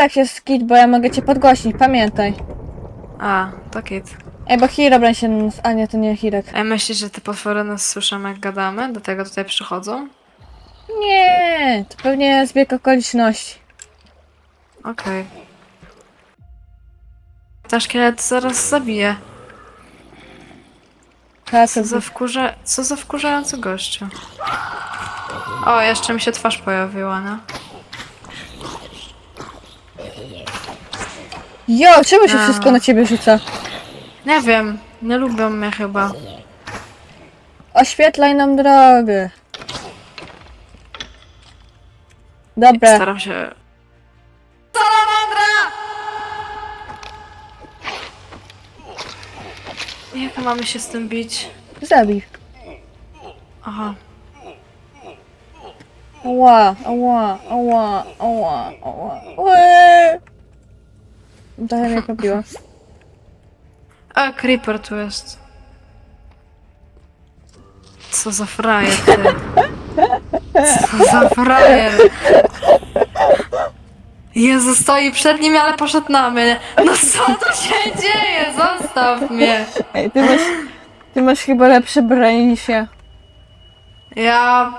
Tak jest skit, bo ja mogę cię podgłośnić, pamiętaj. A, to kit. Ej, bo Herobrine się... nas- A nie, to nie Hirek. A myślisz, że te potwory nas słyszą jak gadamy? Do tego tutaj przychodzą? Nie, to pewnie zbieg okoliczności. Okej. Ta szkielet zaraz zabije. Teraz Co za, wkurza... Co za wkurzający gościu. O, jeszcze mi się twarz pojawiła, nie? Jo, czemu się A. wszystko na ciebie rzuca? Nie wiem, nie lubią mnie chyba. Oświetlaj nam drogę. Dobra, Staram się... Salamandra! Jak mamy się z tym bić? zabij. Aha. Ała, ała, ała, ała, ała. Łe! Trochę mnie pobiło. A, creeper tu jest. Co za frajer, ty. Co za frajer. Jezu, stoi przed nim, ale poszedł na mnie. No co tu się dzieje? Zostaw mnie. Ej, ty masz, ty masz chyba lepsze brain niż ja. Ja...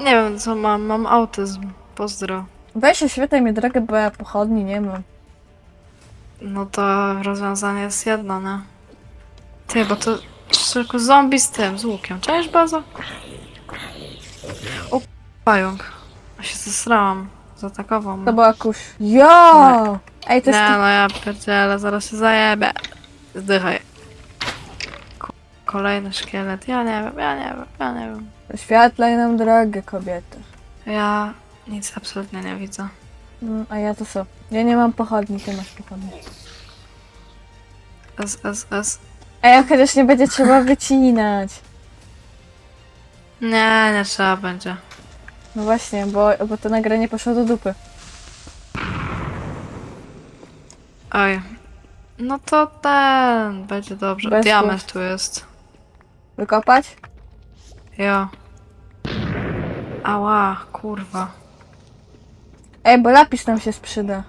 Nie wiem, co mam. Mam autyzm. Pozdro. Weź oświetlaj mi drogę, bo ja pochodni nie mam. No to rozwiązanie jest jedno, nie? Ty, bo to tylko zombie z tym, z łukiem. Cześć, baza? O, pająk. Ja się zesrałam. Zaatakował To mnie. była kusz. Jo! Ej, to jest... Nie, no ja pierdzielę, zaraz się zajebę. Zdychaj. Ko- Kolejny szkielet. Ja nie wiem, ja nie wiem, ja nie wiem. Oświetlaj nam drogę, kobiety. Ja nic absolutnie nie widzę. Mm, A ja to co? Ja nie mam pochodni, ty masz pochodni. S, S, S. A ja chociaż nie będzie trzeba wycinać. Nie, nie trzeba będzie. No właśnie, bo, bo to nagranie poszło do dupy. Oj. No to ten, będzie dobrze. Bez Diament tu jest. Wykopać? Jo. Ała, kurwa. Ej, bo lapis nam się sprzyda.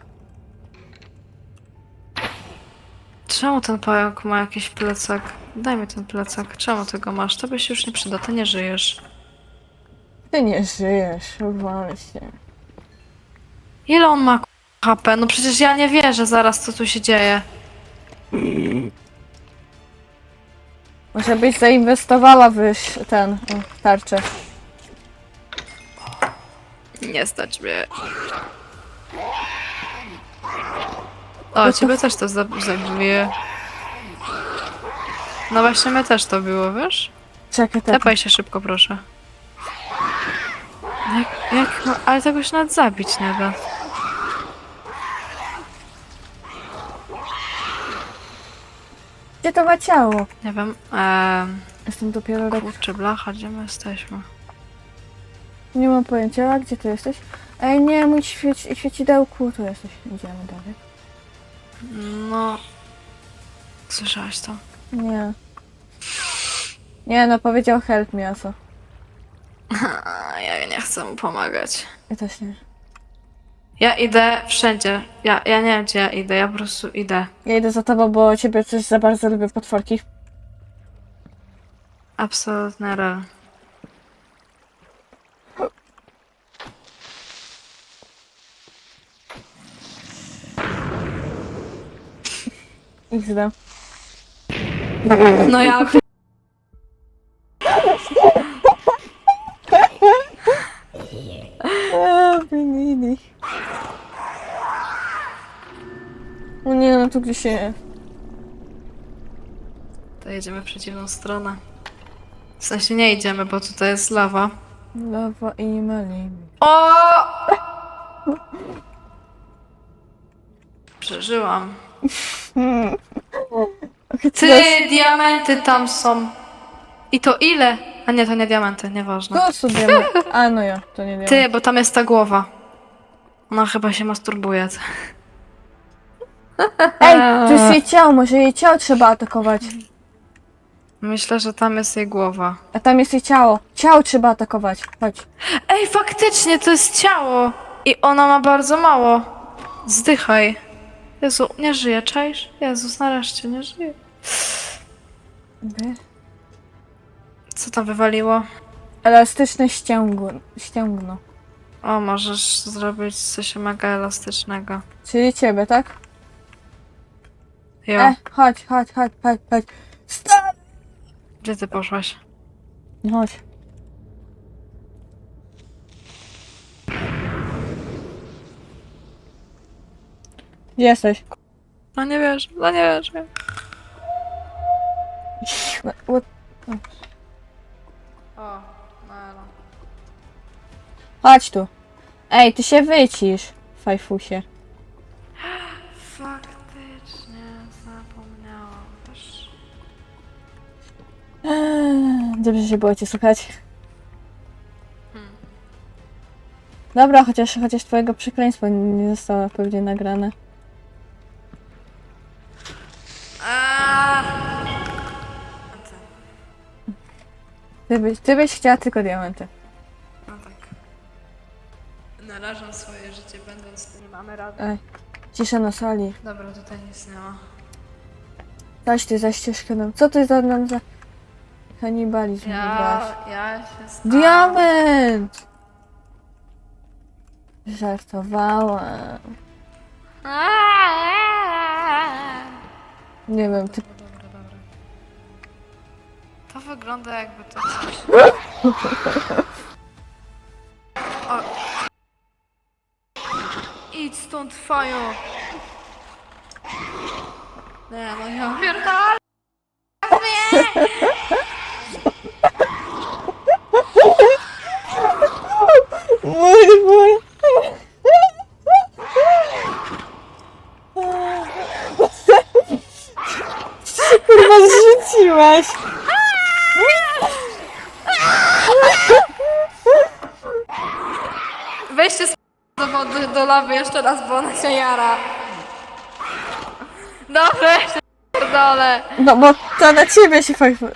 Czemu ten pająk ma jakiś plecak? Daj mi ten plecak. Czemu ty go masz? To by się już nie przyda, ty nie żyjesz. Ty nie żyjesz, uwal się. Ile on ma k- HP? No przecież ja nie wierzę zaraz, co tu się dzieje. Może byś zainwestowała w ś- ten, o, tarczę. Nie stać mnie. O, ciebie też to za- zabije. No właśnie, mnie też to było, wiesz? Czekaj, tak. Tepaj się szybko, proszę. Jak, jak, no, ale tego się nawet zabić nie da. Gdzie to ma ciało? Nie wiem. Eee, Jestem dopiero rok. kurczę, blacha, gdzie my jesteśmy? Nie mam pojęcia, a gdzie ty jesteś? Ej, nie, mój świeci, świecidełku, tu jesteś. Idziemy dalej. No. Słyszałaś to? Nie. Nie, no powiedział help me, a co? Ja nie chcę mu pomagać. Ja też nie. Ja idę wszędzie. Ja, ja nie wiem, gdzie ja idę, ja po prostu idę. Ja idę za tobą, bo ciebie coś za bardzo lubię potworki. Absolutnie XD. No ja... A, Benini. O nie, no tu gdzieś się... To jedziemy w przeciwną stronę. W sensie nie idziemy, bo tutaj jest lawa. Lawa i maliny. O! Przeżyłam. Ty, diamenty tam są. I to ile? A nie, to nie diamenty, nieważne. Tu sobie... ma- A, no ja, to nie wiem. Ty, bo tam jest ta głowa. Ona chyba się masturbuje. Ej, tu jest jej ciało, może jej ciało trzeba atakować. Myślę, że tam jest jej głowa. A tam jest jej ciało. Ciało trzeba atakować. Chodź. Ej, faktycznie, to jest ciało. I ona ma bardzo mało. Zdychaj. Jezu, nie żyje, czaisz? Jezus, nareszcie nie żyje. Co tam wywaliło? Elastyczne ściągło, ściągno. O, możesz zrobić coś mega elastycznego. Czyli ciebie, tak? Jo, E, chodź, chodź, chodź, chodź, chodź. Stop! gdzie ty poszłaś? Chodź. Gdzie jesteś? No nie wierzę, no nie wierzę. What? O, no Chodź tu. Ej, ty się wycisz, fajfusie. Faktycznie zapomniałam. Wiesz, Eee, Dobrze się było cię słuchać. Hmm. Dobra, chociaż, chociaż twojego przekleństwa nie zostało pewnie nagrane. Ty byś, ty byś chciała tylko diamenty. No tak. Narażam swoje życie będąc... Nie mamy rady. Ej, cisza na sali. Dobra, tutaj nic nie ma. Zaś ty za ścieżkę nam. Co ty za nam za kanibalizm wybrałaś? Ja, ja się stałam. Diament! Żartowałam. Nie wiem, ty... wygląda jakby to coś... O. Idź stąd, Faju! Nie, no ja pierdolę! Mój, mój. Kurwa, zrzuciłaś. Weźcie do wody, do lawy jeszcze raz, bo ona się jara. Dobra, ja się pierdolę. No bo to na ciebie się fajfu...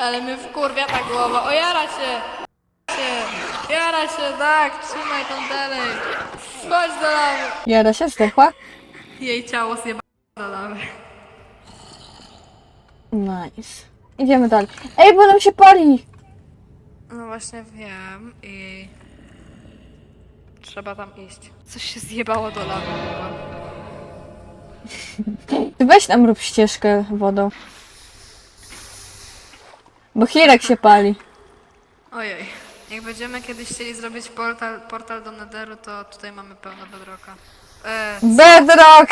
Ale my wkurwia ta głowa. O, jara się! się. Jara się, tak, trzymaj tam dalej. Chodź do lawy. Jara się zdechła? Jej ciało zjeba do lawy. Nice. Idziemy dalej. Ej, bo nam się pali! No właśnie wiem i... Trzeba tam iść. Coś się zjebało do lawy chyba. Ty weź nam rób ścieżkę wodą. Bo Hirek się pali. Ojej. Jak będziemy kiedyś chcieli zrobić portal, portal do Netheru, to tutaj mamy pełno bedrocka. E, Bedrock!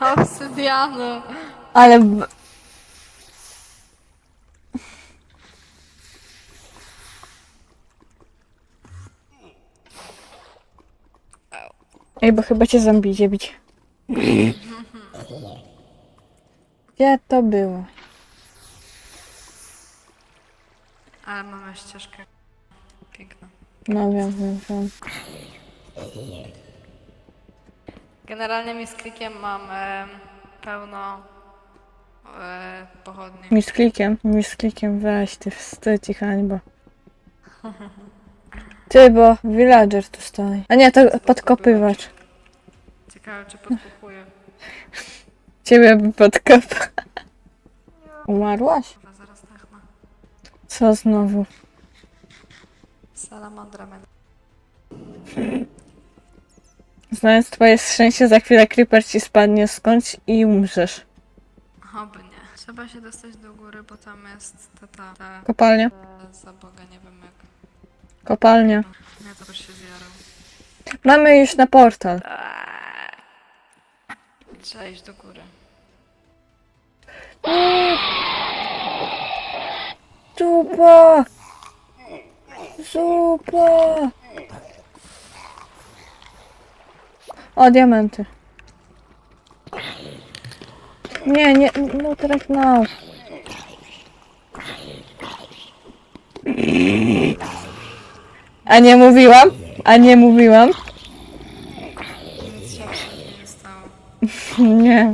obsydianu. Ale... b- Ej, bo chyba cię zombie idzie bić. Gdzie to było? Ale mamy ścieżkę. Piękna. No wiem, wiem, wiem. Generalnie mi z klikiem mam e, pełno e, pochodni. Mi z klikiem, mi z klikiem weź, ty wstyd i hańba. Ty, bo villager tu stoi. A nie, to podkopywacz. Ciekawe, czy podkupuję. Ciebie by podkopał. Umarłaś? Chyba zaraz tak ma. Co znowu? Salamandra men. Znając twoje szczęście, za chwilę creeper ci spadnie skądś i umrzesz. Oby nie. Trzeba się dostać do góry, bo tam jest ta, ta, ta Kopalnia? za Boga, nie wiem jak. Kopalnia. To też się zjarał. Mamy już na portal. Trzeba iść do góry. Zupa! Zupa! O, diamenty. Nie, nie, no teraz no. A nie mówiłam? A nie mówiłam? Nic się nie stało. Nie.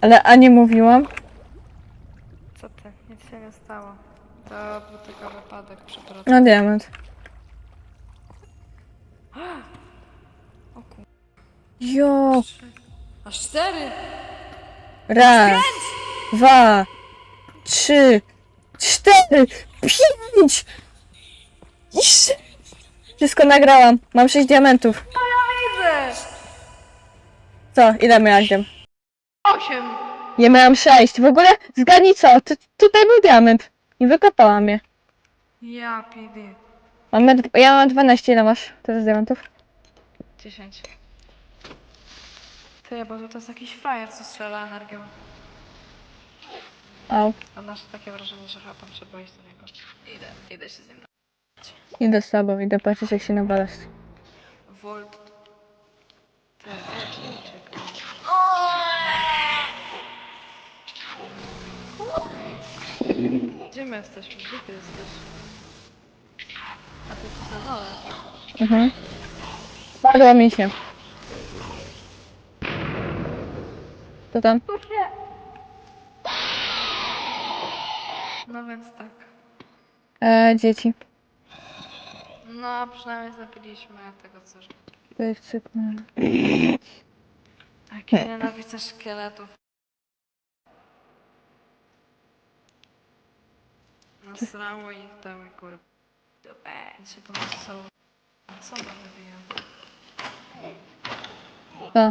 Ale a nie mówiłam? Co ty? nie stało. To był tylko wypadek, przepraszam. No diament. O kur... Jo. Aż cztery! Raz, dwa, trzy, cztery, pięć. Jeszcze. Wszystko nagrałam. Mam sześć diamentów. Widzę! Co? Ile miałaś diem? Osiem! Ja miałam sześć. W ogóle zgadnij co? Tu, tutaj był diament. I wykopałam je. Ja pidi. Mamy, d- ja mam 12. Ile masz teraz diamentów? Dziesięć. Ty, bo to jest jakiś frajer, co strzela energią. O, A masz takie wrażenie, że chyba tam trzeba iść do niego. Idę, idę się z nim. Idę z tobą. Idę patrzeć jak się nawalasz. Volt. Gdzie my jesteśmy? Gdzie ty jesteś? A ty jesteś na dole. Mhm. Spadła mi się. Co tam? No więc tak. E, dzieci. No, a przynajmniej zabiliśmy tego co. To jest sypne. Jak ja nienawidzę szkieletów. Nasrało ich dały kurwa. Eee, się pomysł. Co ma wywijam? Co?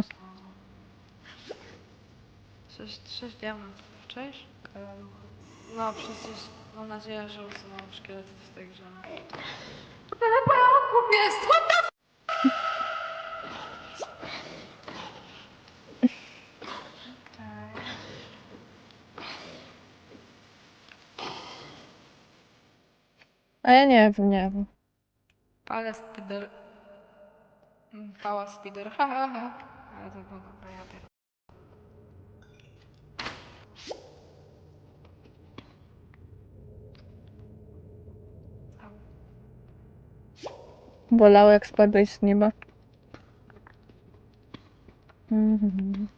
Sześć, sześć diamentów. Cześć? No przecież mam nadzieję, że usuną szkielety z tej grze. Ale pająków jest! What the Okej. A ja nie wiem, nie wiem. Pala spider. Mm, Pała spider, ha ha ha. Ale to było dobre, Bolało jak spadłeś z nieba. Mhm.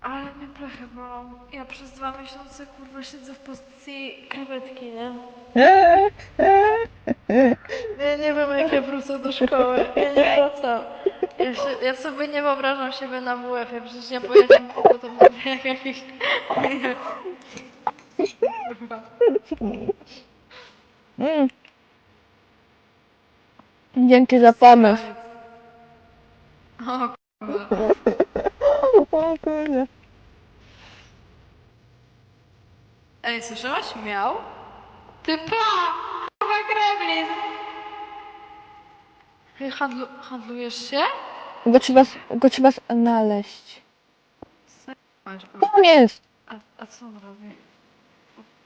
Ale mnie plechy bolą. Ja przez dwa miesiące kurwa siedzę w pozycji krewetki, nie? Ja nie wiem jak ja wrócę do szkoły. Ja nie wracam. Ja, się, ja sobie nie wyobrażam siebie na WF-ie, przecież ja pojeżdżam po to jak jakiś... Kurwa. Mm. Dzięki za pomysł. O kurwa. O kurde. Ej, słyszałaś? Miał? Ty pa! Kurwa gremlin! Ej, handlu, handlujesz się? Go trzeba, go trzeba znaleźć. Masz, o. Tam jest. A, a co on robi?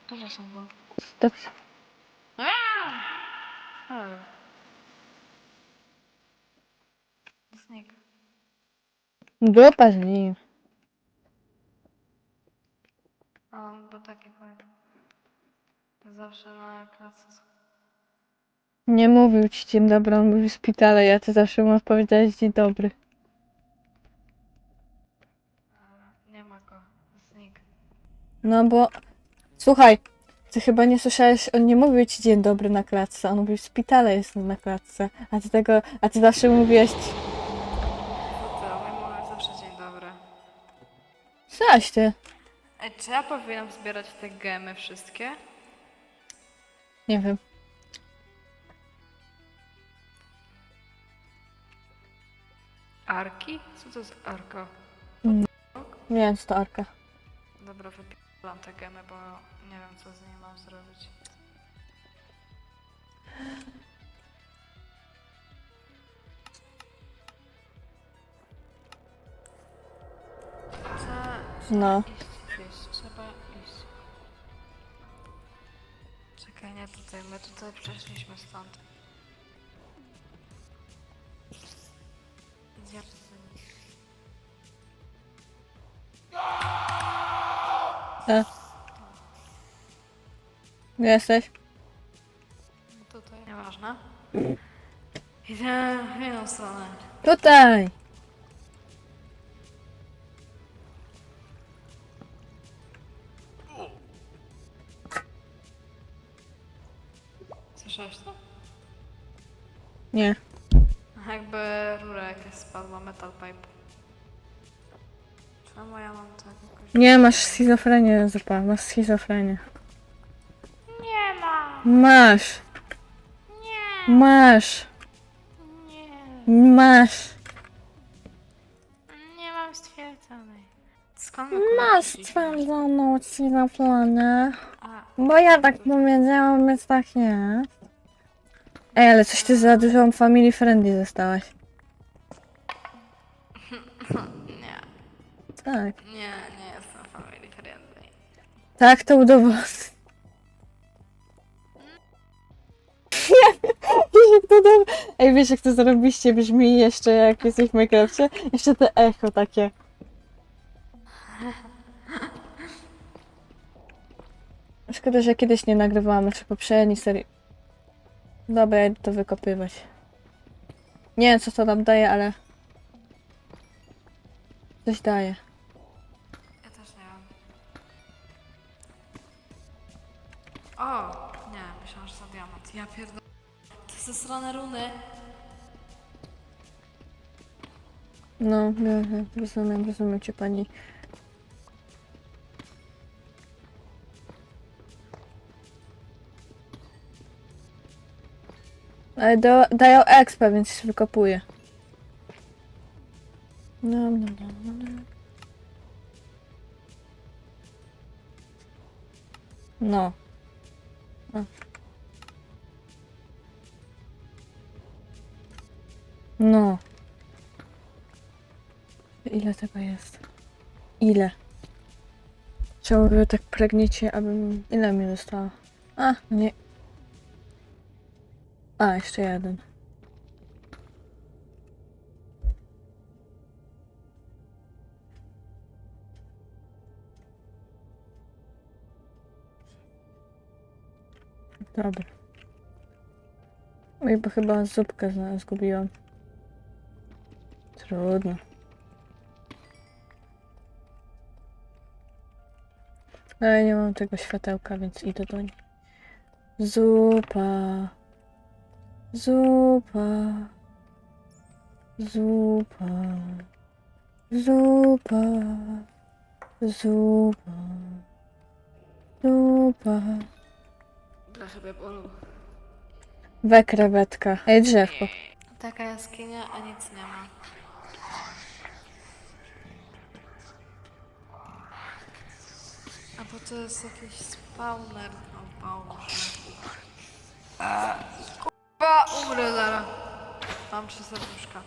Przepraszam, bo... To, Ale... Znik. dupa z nim. A on był taki fajny. Zawsze na sch- Nie mówił ci dzień dobry, on mówił w szpitale, ja ty zawsze mu odpowiedziałeś dzień dobry. Nie ma go. Znik. No bo, słuchaj, ty chyba nie słyszałeś, on nie mówił ci dzień dobry na klatce, on mówił w szpitale jestem na klatce, a ty tego, a ty zawsze mówiłeś, zaś ty. Ej, czy ja powinnam zbierać te gemy wszystkie? Nie wiem. Arki? Co to jest arka? Nie wiem, co to arka. Dobra, wypieram te gemy, bo nie wiem, co z nimi mam zrobić. No. gdzieś, trzeba iść. Czekaj, nie tutaj, my tutaj przeszliśmy stąd. Nim. E. Gdzie jesteś? Tutaj. Nieważne. Idę w inną stronę. Tutaj! Słyszałeś to? Nie. Jakby rura jakaś spadła, metal pipe. Czemu ja mam tak jakoś... Nie, masz schizofrenię, Zupa, masz schizofrenię. Nie ma! Masz, Nie! masz, Nie! masz. Nie mam stwierdzonej. Skąd Masz stwierdzoną schizofrenię. A, Bo ja tak powiedziałam, więc tak nie. Ej, ale coś ty za dużą family friendly zostałaś. nie. Tak. Nie, nie jestem family friendly. Tak, to udowodni. Jak to do... Ej, wiesz jak to zrobiliście? Brzmi jeszcze jak jesteś w Minecrafcie? Jeszcze te echo takie. Szkoda, że kiedyś nie nagrywałam, czy poprzedniej serii. Dobra, ja idę to wykopywać. Nie wiem co to nam daje, ale... Coś daje. Ja też nie wiem. O! Nie, myślałam, że za diament. Ja pierdolę. To są strony runy. No, rozumiem, rozumiem cię pani. Ale do, dają expa, więc się wykopuję. No, no, no, no, no. No. No. Ile tego jest? Ile? Czemu wy tak pragniecie, abym... Ile mi zostało? A, nie. A, jeszcze jeden. Dobra. Oj, bo chyba zupkę zgubiłam. Trudno. Ale nie mam tego światełka, więc idę do niej. Zupa. Zupa. Zupa. Zupa. Zupa. Zupa. Trochę mnie bolą. We krewetka. Ej, drzewko. Taka jaskinia, a nic nie ma. A bo to jest jakiś spawner. O Boże. Kurwa, umrę zaraz. Mam trzy serduszka.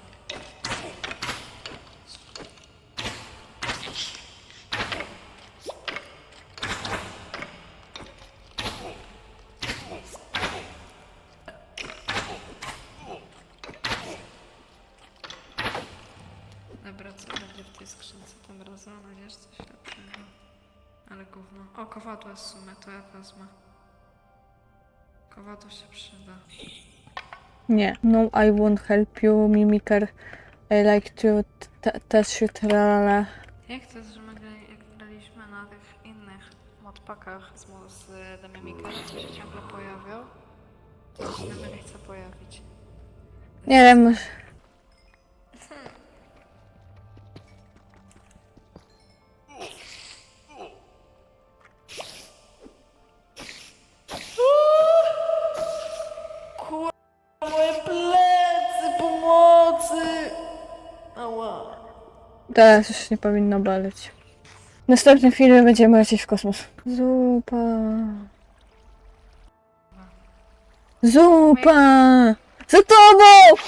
Dobra, co będzie w tej skrzynce tym razem? Nadzieję, że coś lepszego. Ale gówno. O, kowadło jest w sumie, to ja wezmę. Kowadło się przyda. Nie. No, I won't help you, mimiker. I like to t- touch you, tralala. Jak to jest, że my grali, jak graliśmy na tych innych modpackach z, mo- z The Mimikera, co się ciągle pojawiał, to się nie chce pojawić. Nie wiem, Teraz już nie powinno boleć. W następnym filmie będziemy lecieć w kosmos. Zupa. Zupa! Za tobą!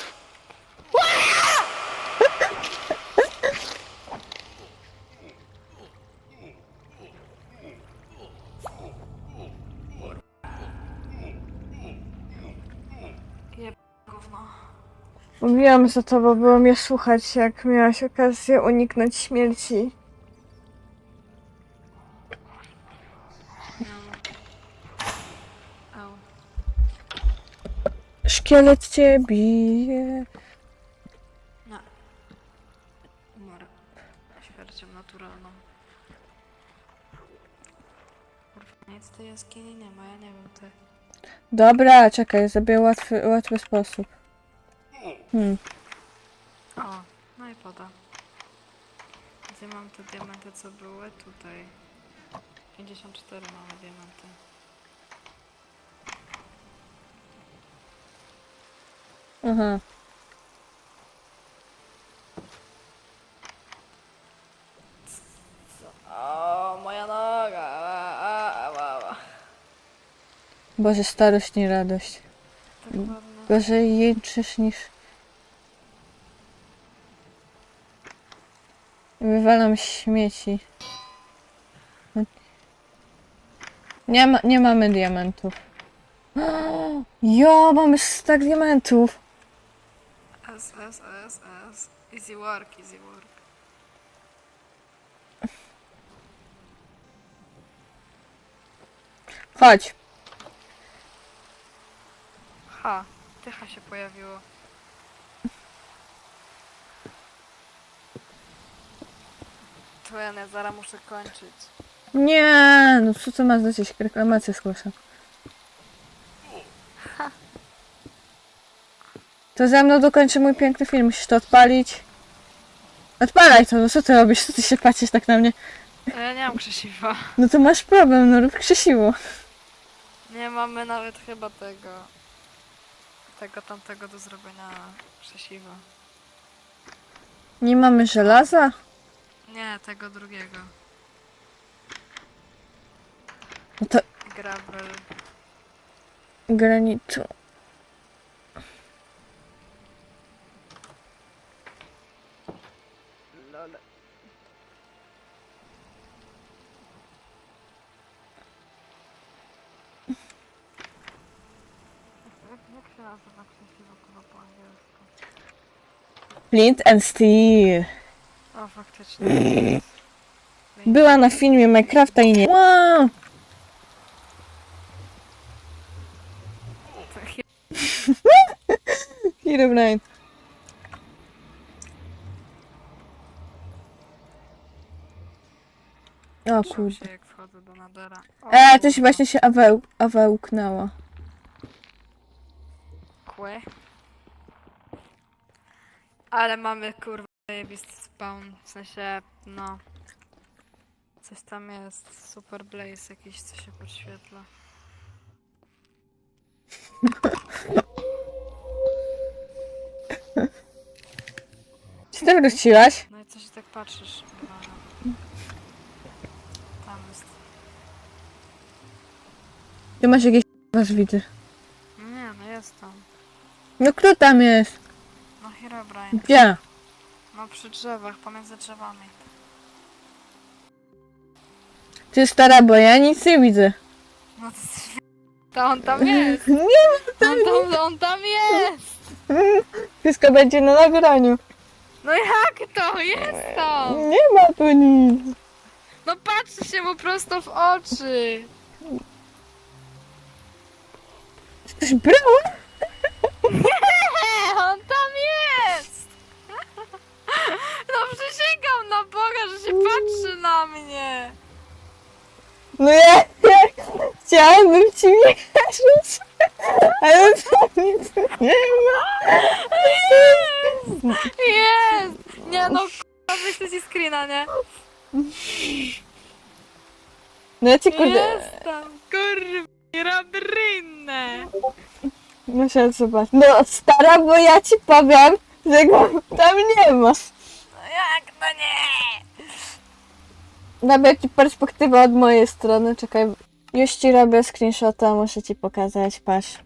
Mówiłam za tobą, było mnie słuchać, jak miałaś okazję uniknąć śmierci. Szkielet cię bije. No. Umarł. Śmiercią naturalną. Kurwa, nic tej jaskini nie ma, ja nie wiem ty. Dobra, czekaj, zrobię łatwy, łatwy sposób. Hmm. O, no i poda. Gdzie mam te diamenty, co były? Tutaj. 54 mamy diamenty. Aha. O, moja noga! A, a, a, a. Boże, starość nie radość. Tak. Gorzej jęczysz niż... Wywalam śmieci. Nie, ma, nie mamy diamentów. Jo, mamy stak diamentów. S, S, S, S. Easy work, easy work. Chodź. Ha, tycha się pojawiło. To ja nie, zaraz muszę kończyć. Nie, no co to ma znaczyć? Reklamację zgłaszam. To ze mną dokończy mój piękny film. Musisz to odpalić. Odpalaj to, no co ty robisz? Co ty się patrzysz tak na mnie? A ja nie mam krzesiwa. No to masz problem, no rób krzesiło. Nie mamy nawet chyba tego. Tego tamtego do zrobienia krzesiwa. Nie mamy żelaza? Nie, tego drugiego. No to Gravel. granitu. Po angielsku? Flint and Steel. O, faktycznie. Była na filmie Minecrafta i nie. Wow! To. O kurde. się jak wchodzę do Nadera. O, E, to się kurwa. właśnie się aweł, awełknęła. Ale mamy kurwa zajebisty spawn. W sensie, no. Coś tam jest. Super blaze jakiś, co się podświetla. Czy ty wróciłaś? No i co się tak patrzysz? Kurwa? Tam jest. Ty masz jakieś wasz widy. No nie, no jest tam. No kto tam jest? No Herobrine. Gdzie? No przy drzewach, pomiędzy drzewami. Ty stara, bo ja nic nie widzę. No to jest... To on tam jest! Nie, On tam, on tam jest! wszystko będzie na nagraniu. No jak to? Jest tam! Nie ma tu nic. No patrzy się mu prosto w oczy! Coś brała? Nie, on tam jest! No przysięgam na Boga, że się patrzy na mnie! No ja, ja chciałabym ci wierzyć, ale to nic nie ma. Jest! Jest! Nie no, k***a, wyślę ci screena, nie? No ja ci kurde, Jest tam, kurwa, rabrynne! muszę zobaczyć. No stara, bo ja ci powiem, że go tam nie ma. No jak to nie? Robię ci perspektywę od mojej strony, czekaj. Już ci robię screenshota, muszę ci pokazać, patrz.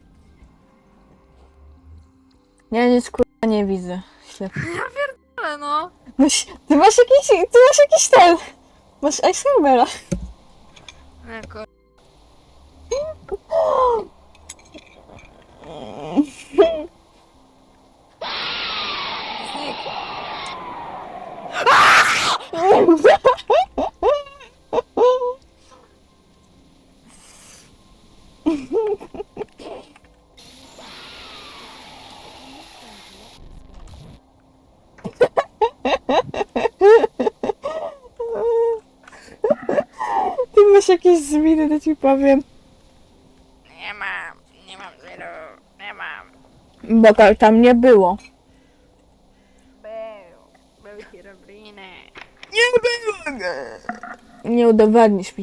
Ja nic kurwa nie widzę. Ślepy. Ale no. Masz, ty masz jakiś, ty masz jakiś ten, masz Icebera. Nie, kur... Ty masz jakieś zmiany, to ci powiem. Nie ma, nie mam zero. Nie mam. Bo tam nie było. Był. Był. Nie było! Nie udowadnisz mi.